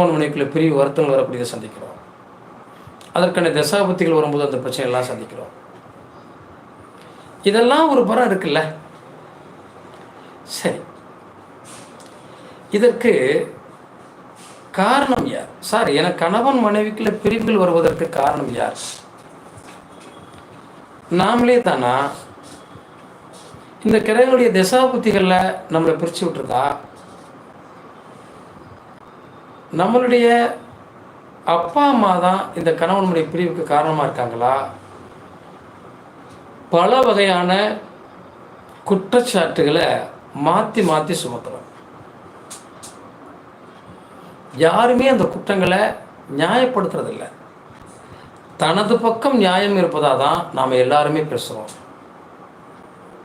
கணவன் மனைவிக்குள்ள பெரிய வருத்தங்கள் வரக்கூடியதை சந்திக்கிறோம். அதற்கான தசாபத்திகள் வரும்போது அந்த பிரச்சனையெல்லாம் சந்திக்கிறோம். இதெல்லாம் ஒரு பரம் இருக்குல்ல? சரி. இதற்கு காரணம் யார்? சார் என கணவன் மனைவிக்குள்ள பிரிவுகள் வருவதற்கு காரணம் யார்? நாமளே தானா? இந்த கிரகங்களுடைய தசாபுத்திகளில் நம்மளை பிரித்து விட்டுருக்கா? நம்மளுடைய அப்பா அம்மா தான் இந்த கணவனுடைய பிரிவுக்கு காரணமாக இருக்காங்களா? பல வகையான குற்றச்சாட்டுகளை மாற்றி மாற்றி சுமத்துறோம் யாருமே அந்த குற்றங்களை நியாயப்படுத்துறதில்ல. தனது பக்கம் நியாயம் இருப்பதாக தான் நாம் எல்லாருமே பேசுகிறோம்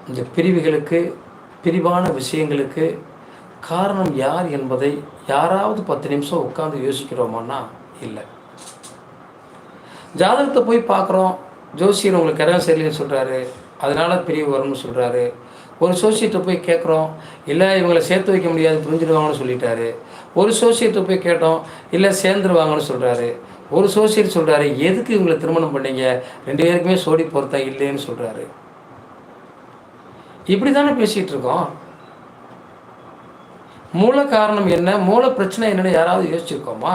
இந்த பிரிவுகளுக்கு பிரிவான விஷயங்களுக்கு காரணம் யார் என்பதை யாராவது பத்து நிமிஷம் உட்காந்து யோசிக்கிறோமான்னா இல்லை. ஜாதகத்தை போய் பார்க்குறோம். ஜோசியர் உங்களுக்கு கிரகம் சரியில்லைன்னு சொல்கிறாரு அதனால் பிரிவு வரும்னு சொல்கிறாரு ஒரு சோசியத்தை போய் கேட்குறோம். இல்லை இவங்களை சேர்த்து வைக்க முடியாது புரிஞ்சிடுவாங்கன்னு சொல்லிட்டாரு. ஒரு சோசியத்தை போய் கேட்டோம். இல்லை சேர்ந்துருவாங்கன்னு சொல்கிறாரு ஒரு சோசியர் சொல்கிறாரு எதுக்கு இவங்களை திருமணம் பண்ணீங்க? ரெண்டு பேருக்குமே சோடி பொருத்தம் இல்லைன்னு சொல்கிறாரு இப்படி தானே பேசிகிட்டு இருக்கோம். மூல காரணம் என்ன? மூல பிரச்சனை என்னன்னு யாராவது யோசிச்சிருக்கோமா?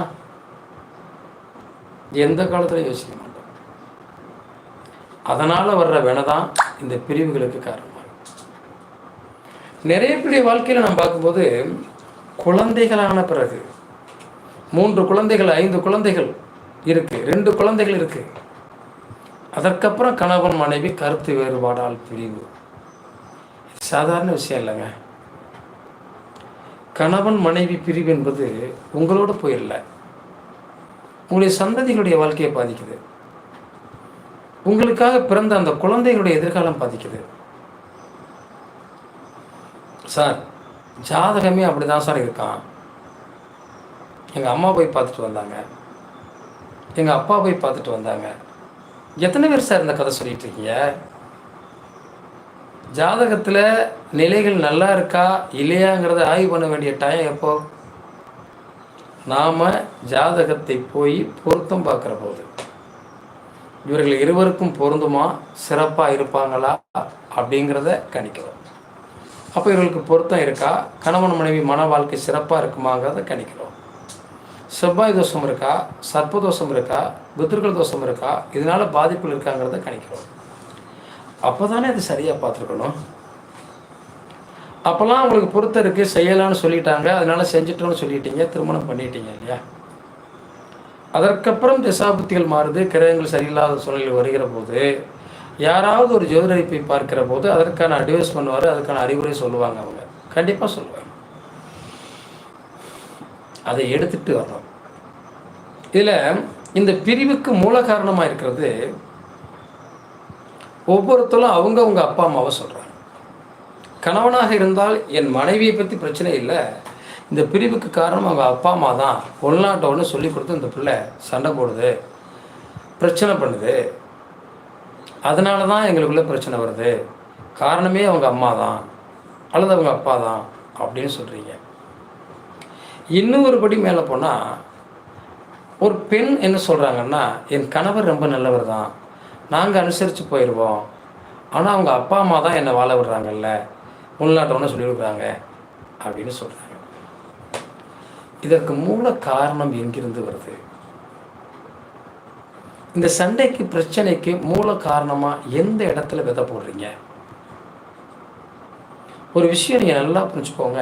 எந்த காலத்துல யோசிக்க மாட்டோம். அதனால வர்ற வினை தான் இந்த பிரிவுகளுக்கு காரணமாக நிறைய பேருடைய வாழ்க்கையில நம்ம பார்க்கும்போது குழந்தைகளான பிறகு மூன்று குழந்தைகள் ஐந்து குழந்தைகள் இருக்கு ரெண்டு குழந்தைகள் இருக்கு. அதற்கப்புறம் கணவன் மனைவி கருத்து வேறுபாடால் பிரிவு. சாதாரண விஷயம் இல்லைங்க. கணவன் மனைவி பிரிவு என்பது உங்களோட போயிடல உங்களுடைய சந்ததிகளுடைய வாழ்க்கையை பாதிக்குது. உங்களுக்காக பிறந்த அந்த குழந்தைகளுடைய எதிர்காலம் பாதிக்குது. சார் ஜாதகமே அப்படிதான் சார் இருக்கான். எங்கள் அம்மா போய் பார்த்துட்டு வந்தாங்க. எங்கள் அப்பா போய் பார்த்துட்டு வந்தாங்க. எத்தனை பேர் சார் இந்த கதை சொல்லிட்டு இருக்கீங்க? ஜாதகத்தில் நிலைகள் நல்லா இருக்கா இல்லையாங்கிறத ஆய்வு பண்ண வேண்டிய டைம் எப்போ? நாம் ஜாதகத்தை போய் பொருத்தம் பார்க்குற போது. இவர்கள் இருவருக்கும் பொருந்துமா? சிறப்பாக இருப்பாங்களா? அப்படிங்கிறத கணிக்கிறோம். அப்போ இவர்களுக்கு பொருத்தம் இருக்கா? கணவன் மனைவி மன வாழ்க்கை சிறப்பாக இருக்குமாங்கிறத கணிக்கிறோம். செவ்வாய் தோஷம் இருக்கா? சர்ப்ப தோஷம் இருக்கா? புத்திர்கள் தோஷம் இருக்கா? இதனால் பாதிப்புகள் இருக்காங்கிறத கணிக்கிறோம். அப்போ தானே அது சரியாக பார்த்துருக்கணும்? அப்போல்லாம் உங்களுக்கு பொறுத்த இருக்குது செய்யலாம்னு சொல்லிட்டாங்க அதனால செஞ்சிட்டோம்னு சொல்லிட்டீங்க திருமணம் பண்ணிட்டீங்க இல்லையா? அதற்கப்புறம் திசாபுத்திகள் மாறுது கிரகங்கள் சரியில்லாத சூழ்நிலை வருகிற போது யாராவது ஒரு ஜோதிடரை போய் பார்க்கிற போது அதற்கான அட்வைஸ் பண்ணுவார் அதுக்கான அறிவுரை சொல்லுவாங்க அவங்க. கண்டிப்பாக சொல்லுவாங்க. அதை எடுத்துட்டு வரணும். இதில் இந்த பிரிவுக்கு மூல காரணமாக இருக்கிறது ஒவ்வொருத்தரும் அவங்க அவங்க அப்பா அம்மாவை சொல்கிறாங்க கணவனாக இருந்தால் என் மனைவியை பற்றி பிரச்சனை இல்லை. இந்த பிரிவுக்கு காரணம் அவங்க அப்பா அம்மா தான். உள்நாட்டோன்னு சொல்லி கொடுத்து இந்த பிள்ளை சண்டை போடுது பிரச்சனை பண்ணுது. அதனால தான் எங்களுக்குள்ள பிரச்சனை வருது. காரணமே அவங்க அம்மா தான் அல்லது அவங்க அப்பா தான் அப்படின்னு சொல்கிறீங்க இன்னும் ஒரு படி மேலே போனால் ஒரு பெண் என்ன சொல்கிறாங்கன்னா என் கணவர் ரொம்ப நல்லவர் தான். நாங்கள் அனுசரித்து போயிடுவோம் ஆனால் அவங்க அப்பா அம்மா தான் என்னை வாழ விடுறாங்கல்ல. உள்நாட்டம்னு சொல்லி கொடுக்குறாங்க. அப்படின்னு சொல்கிறாங்க இதற்கு மூல காரணம் எங்கிருந்து வருது? இந்த சண்டைக்கு பிரச்சனைக்கு மூல காரணமாக எந்த இடத்துல விதை போடுறீங்க? ஒரு விஷயம் நீங்கள் நல்லா புரிஞ்சுக்கோங்க.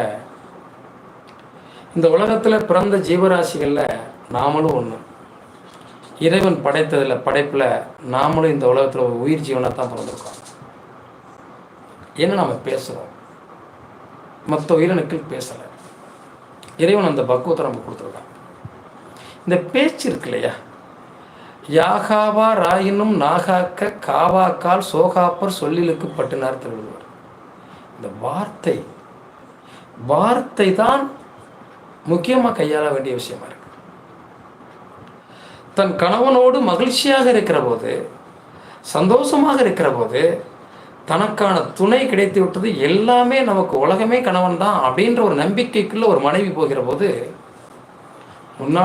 இந்த உலகத்தில் பிறந்த ஜீவராசிகளில் நாமளும் ஒன்று இறைவன் படைத்ததில் படைப்பில் நாமளும் இந்த உலகத்தில் ஒரு உயிர் ஜீவனாக தான் பிறந்திருக்கோம். என்ன நம்ம பேசுகிறோம் மற்ற உயிரினுக்கள் பேசலை. இறைவன் அந்த பக்குவத்தை நம்ம கொடுத்துருக்கான். இந்த பேச்சு இருக்கு இல்லையா? யாகாவா ராயினும் நாகாக்க காவாக்கால் சோகாப்பர் சொல்லிலுக்கு பட்டினார் திருவள்ளுவர் இந்த வார்த்தை வார்த்தை தான் முக்கியமாக கையாள வேண்டிய விஷயமா இருக்கு. தன் கணவனோடு மகிழ்ச்சியாக இருக்கிற போது சந்தோஷமாக இருக்கிற போது தனக்கான துணை கிடைத்து விட்டது எல்லாமே நமக்கு உலகமே கணவன் தான் அப்படின்ற ஒரு நம்பிக்கைக்குள்ள ஒரு மனைவி போகிற போது முன்னாடி